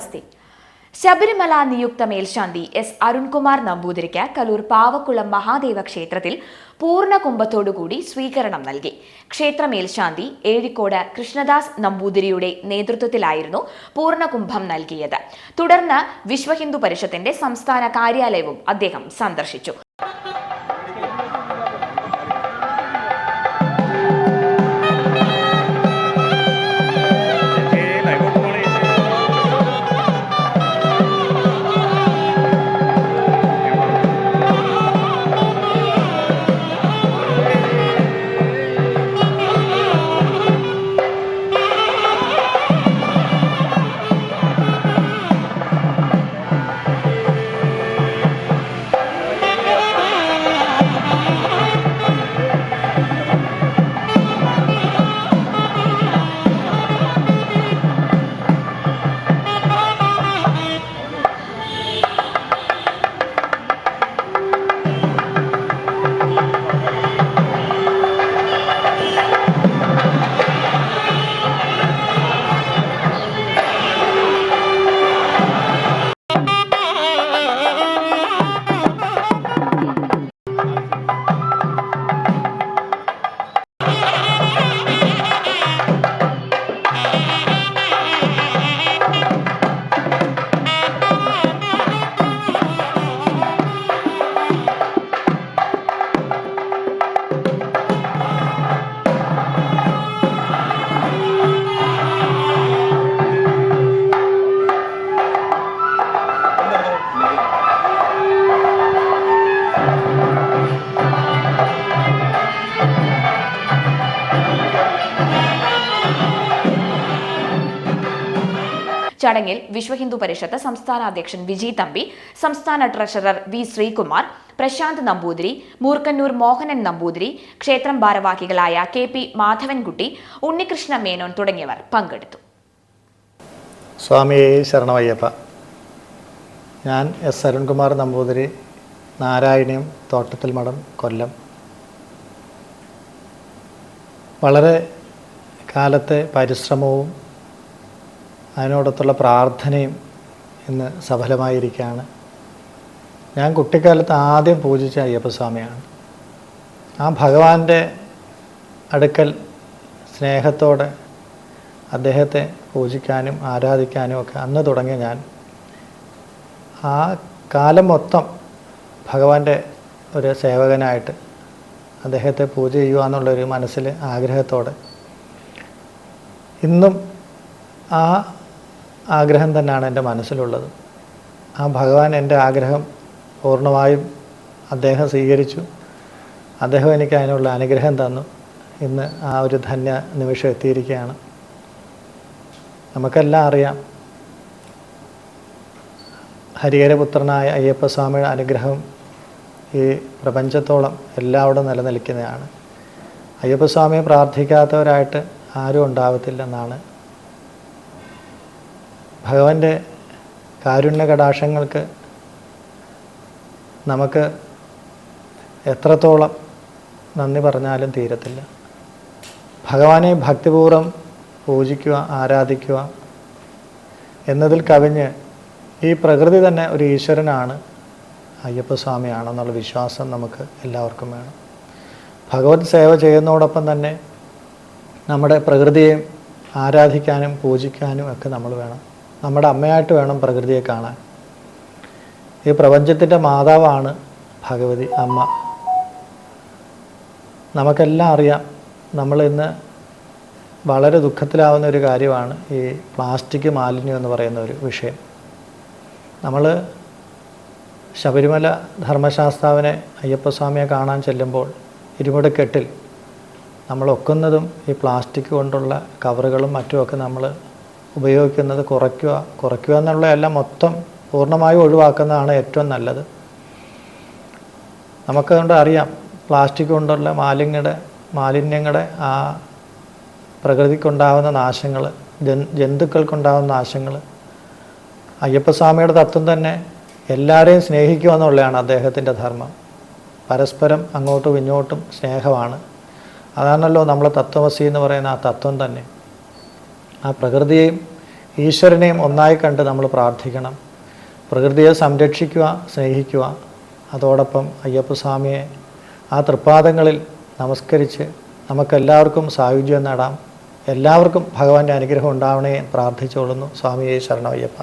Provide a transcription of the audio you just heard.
നമസ്തേ ശബരിമല നിയുക്ത മേൽശാന്തി എസ് അരുൺകുമാർ നമ്പൂതിരിക്ക് കലൂർ പാവക്കുളം മഹാദേവ ക്ഷേത്രത്തിൽ പൂർണ കുംഭത്തോടുകൂടി സ്വീകരണം നൽകി. ക്ഷേത്ര മേൽശാന്തി ഏഴിക്കോട് കൃഷ്ണദാസ് നമ്പൂതിരിയുടെ നേതൃത്വത്തിലായിരുന്നു പൂർണകുംഭം നൽകിയത്. തുടർന്ന് വിശ്വഹിന്ദു പരിഷത്തിന്റെ സംസ്ഥാന കാര്യാലയവും അദ്ദേഹം സന്ദർശിച്ചു. ചടങ്ങിൽ വിശ്വ ഹിന്ദു പരിഷത്ത് സംസ്ഥാന അധ്യക്ഷൻ വിജി തമ്പി സംസ്ഥാന ട്രഷറർ വി ശ്രീകുമാർ പ്രശാന്ത് നമ്പൂതിരി മൂർക്കന്നൂർ മോഹനൻ നമ്പൂതിരി ക്ഷേത്രം ഭാരവാഹികളായ കെ പി മാധവൻകുട്ടി ഉണ്ണികൃഷ്ണ മേനോൻ തുടങ്ങിയവർ പങ്കെടുത്തു. സ്വാമിയെ ശരണവയ്യപ്പ ഞാൻ എസ് അരുൺകുമാർ നമ്പൂതിരി നാരായണീയം തോട്ടത്തിൽ മഠം കൊല്ലം. വളരെ കാലത്തെ പരിശ്രമവും അതിനോടൊത്തുള്ള പ്രാർത്ഥനയും ഇന്ന് സഫലമായിരിക്കുകയാണ്. ഞാൻ കുട്ടിക്കാലത്ത് ആദ്യം പൂജിച്ച അയ്യപ്പസ്വാമിയാണ്. ആ ഭഗവാന്റെ അടുക്കൽ സ്നേഹത്തോടെ അദ്ദേഹത്തെ പൂജിക്കാനും ആരാധിക്കാനും ഒക്കെ അന്ന് തുടങ്ങിയ ഞാൻ ആ കാലം മൊത്തം ഭഗവാന്റെ ഒരു സേവകനായിട്ട് അദ്ദേഹത്തെ പൂജ ചെയ്യുക എന്നുള്ളൊരു മനസ്സിൽ ആഗ്രഹത്തോടെ ഇന്നും ആ ആഗ്രഹം തന്നെയാണ് എന്റെ മനസ്സിലുള്ളത്. ആ ഭഗവാൻ എന്റെ ആഗ്രഹം പൂർണമായും അദ്ദേഹം സ്വീകരിച്ചു. അദ്ദേഹം എനിക്ക് അതിനുള്ള അനുഗ്രഹം തന്നു. ഇന്ന് ആ ഒരു ധന്യ നിമിഷം എത്തിയിരിക്കുകയാണ്. നമുക്കെല്ലാം അറിയാം. ഹരിഹരപുത്രനായ അയ്യപ്പസ്വാമിയുടെ അനുഗ്രഹം ഈ പ്രപഞ്ചത്തോളം എല്ലാവിടെ നിലനിൽക്കുന്നതാണ്. അയ്യപ്പസ്വാമിയെ പ്രാർത്ഥിക്കാത്തവരായിട്ട് ആരും ഉണ്ടാവത്തില്ലെന്നാണ് ഭഗവാന്റെ കാരുണ്യ കടാക്ഷങ്ങൾക്ക് നമുക്ക് എത്രത്തോളം നന്ദി പറഞ്ഞാലും തീരത്തില്ല. ഭഗവാനെ ഭക്തിപൂർവം പൂജിക്കുക ആരാധിക്കുക എന്നതിൽ കവിഞ്ഞ് ഈ പ്രകൃതി തന്നെ ഒരു ഈശ്വരനാണ് അയ്യപ്പസ്വാമിയാണെന്നുള്ള വിശ്വാസം നമുക്ക് എല്ലാവർക്കും വേണം. ഭഗവത് സേവ ചെയ്യുന്നതോടൊപ്പം തന്നെ നമ്മുടെ പ്രകൃതിയെ ആരാധിക്കാനും പൂജിക്കാനും ഒക്കെ നമ്മൾ വേണം. നമ്മുടെ അമ്മയായിട്ട് വേണം പ്രകൃതിയെ കാണാൻ. ഈ പ്രപഞ്ചത്തിന്റെ മാതാവാണ് ഭഗവതി അമ്മ. നമുക്കെല്ലാം അറിയാം നമ്മൾ ഇന്ന് വളരെ ദുഃഖത്തിലാവുന്ന ഒരു കാര്യമാണ് ഈ പ്ലാസ്റ്റിക് മാലിന്യം എന്ന് പറയുന്ന ഒരു വിഷയം. നമ്മൾ ശബരിമല ധർമ്മശാസ്താവിനെ അയ്യപ്പസ്വാമിയെ കാണാൻ ചെല്ലുമ്പോൾ ഇരുപടക്കെട്ടിൽ നമ്മൾ ഒക്കുന്നതും ഈ പ്ലാസ്റ്റിക് കൊണ്ടുള്ള കവറുകളും മറ്റുമൊക്കെ നമ്മൾ ഉപയോഗിക്കുന്നത് കുറയ്ക്കുക കുറയ്ക്കുക എന്നുള്ളതെല്ലാം മൊത്തം പൂർണമായും ഒഴിവാക്കുന്നതാണ് ഏറ്റവും നല്ലത്. നമുക്കതുകൊണ്ട് അറിയാം പ്ലാസ്റ്റിക് കൊണ്ടുള്ള മാലിന്യങ്ങളുടെ മാലിന്യങ്ങളുടെ ആ പ്രകൃതിക്കുണ്ടാകുന്ന നാശങ്ങൾ ജൻ ജന്തുക്കൾക്കുണ്ടാകുന്ന നാശങ്ങൾ അയ്യപ്പസ്വാമിയുടെ തത്വം തന്നെ എല്ലാവരെയും സ്നേഹിക്കുക എന്നുള്ളതാണ് അദ്ദേഹത്തിന്റെ ധർമ്മം. പരസ്പരം അങ്ങോട്ടും ഇങ്ങോട്ടും സ്നേഹമാണ്. അതാണല്ലോ നമ്മളെ തത്വമസി എന്ന് പറയുന്ന ആ തത്വം തന്നെ. ആ പ്രകൃതിയെയും ഈശ്വരനെയും ഒന്നായി കണ്ട് നമ്മൾ പ്രാർത്ഥിക്കണം. പ്രകൃതിയെ സംരക്ഷിക്കുക സ്നേഹിക്കുക. അതോടൊപ്പം അയ്യപ്പസ്വാമിയെ ആ തൃപ്പാദങ്ങളിൽ നമസ്കരിച്ച് നമുക്കെല്ലാവർക്കും സായുജ്യം നേടാം. എല്ലാവർക്കും ഭഗവാന്റെ അനുഗ്രഹം ഉണ്ടാവണേ പ്രാർത്ഥിച്ചുകൊള്ളുന്നു. സ്വാമിയെ ശരണയ്യപ്പ